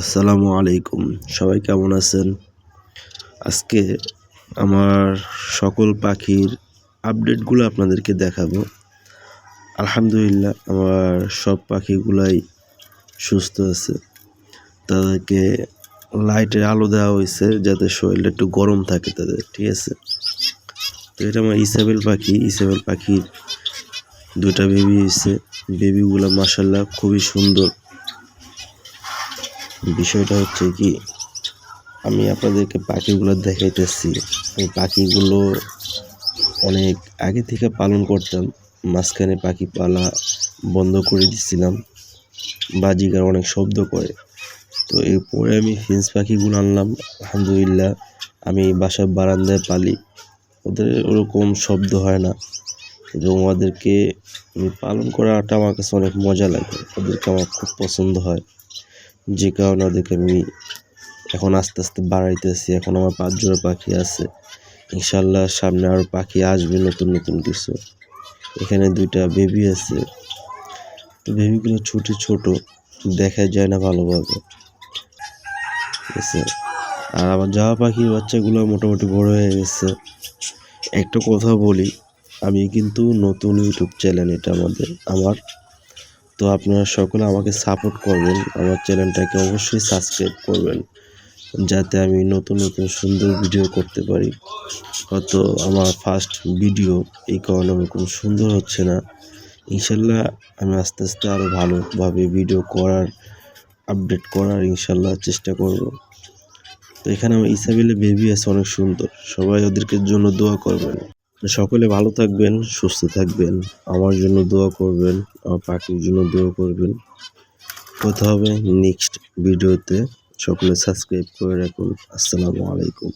আসসালামু আলাইকুম। সবাই কেমন আছেন? আজকে আমার সকল পাখির আপডেটগুলো আপনাদেরকে দেখাবো। আলহামদুলিল্লাহ, আমার সব পাখিগুলাই সুস্থ আছে। তাদেরকে লাইটের আলো দেওয়া হয়েছে যাতে শরীরটা একটু গরম থাকে তাদের, ঠিক আছে? তো এটা আমার ইসাবেল পাখি। ইসাবেল পাখির দুটা বেবি হয়েছে। বেবিগুলো মাসাল্লাহ খুবই সুন্দর। বিষয়টা হচ্ছে কি, আমি আপনাদেরকে পাখিগুলো দেখাইতেছি। এই পাখিগুলো অনেক আগে থেকে পালন করতাম, মাঝখানে পাখি পালা বন্ধ করে দিছিলাম, বাজিগার অনেক শব্দ করে। তো এরপরে আমি ফিন্স পাখিগুলো আনলাম, আলহামদুলিল্লাহ আমি বাসার বারান্দায় পালি। ওদের ওরকম শব্দ হয় না এবং ওদেরকে আমি পালন করাটা আমার কাছে অনেক মজা লাগে। ওদেরকে আমার খুব পছন্দ হয়। যে কারণে ওদেরকে আমি এখন আস্তে আস্তে বাড়াইতেছি। এখন আমার পাঁচ জোড়া পাখি আছে। ইনশাল্লাহ সামনে আরও পাখি আসবে নতুন নতুন কিছু। এখানে দুইটা বেবি আছে। তো বেবিগুলো ছোট ছোট। দেখা যায় না ভালোভাবে। ঠিক আছে? আর আমার জামা পাখির বাচ্চাগুলো মোটামুটি বড় হয়ে গেছে। একটা কথা বলি, আমি কিন্তু নতুন ইউটিউব চ্যানেল এটা আমাদের, আমার তো আপনারা সকলে আমাকে সাপোর্ট করবেন, আমার চ্যানেলটাকে অবশ্যই সাবস্ক্রাইব করবেন, যাতে আমি নতুন নতুন সুন্দর ভিডিও করতে পারি। হয়তো আমার ফার্স্ট ভিডিও এই কারণে ওরকম সুন্দর হচ্ছে না। ইনশাল্লাহ আমি আস্তে আস্তে আরও ভালোভাবে ভিডিও করার আপডেট করার ইনশাল্লাহ চেষ্টা করব। তো এখানে আমার ইসাবেলে বেবি আছে, অনেক সুন্দর। সবাই ওদেরকে জন্য দোয়া করবেন। সকলে ভালো থাকবেন, সুস্থ থাকবেন, আমার জন্য দোয়া করবেন, আমার পাখির জন্য দোয়া করবেন। কথা হবে নেক্সট ভিডিওতে সকলে সাবস্ক্রাইব করে রাখুন। আসসালামু আলাইকুম।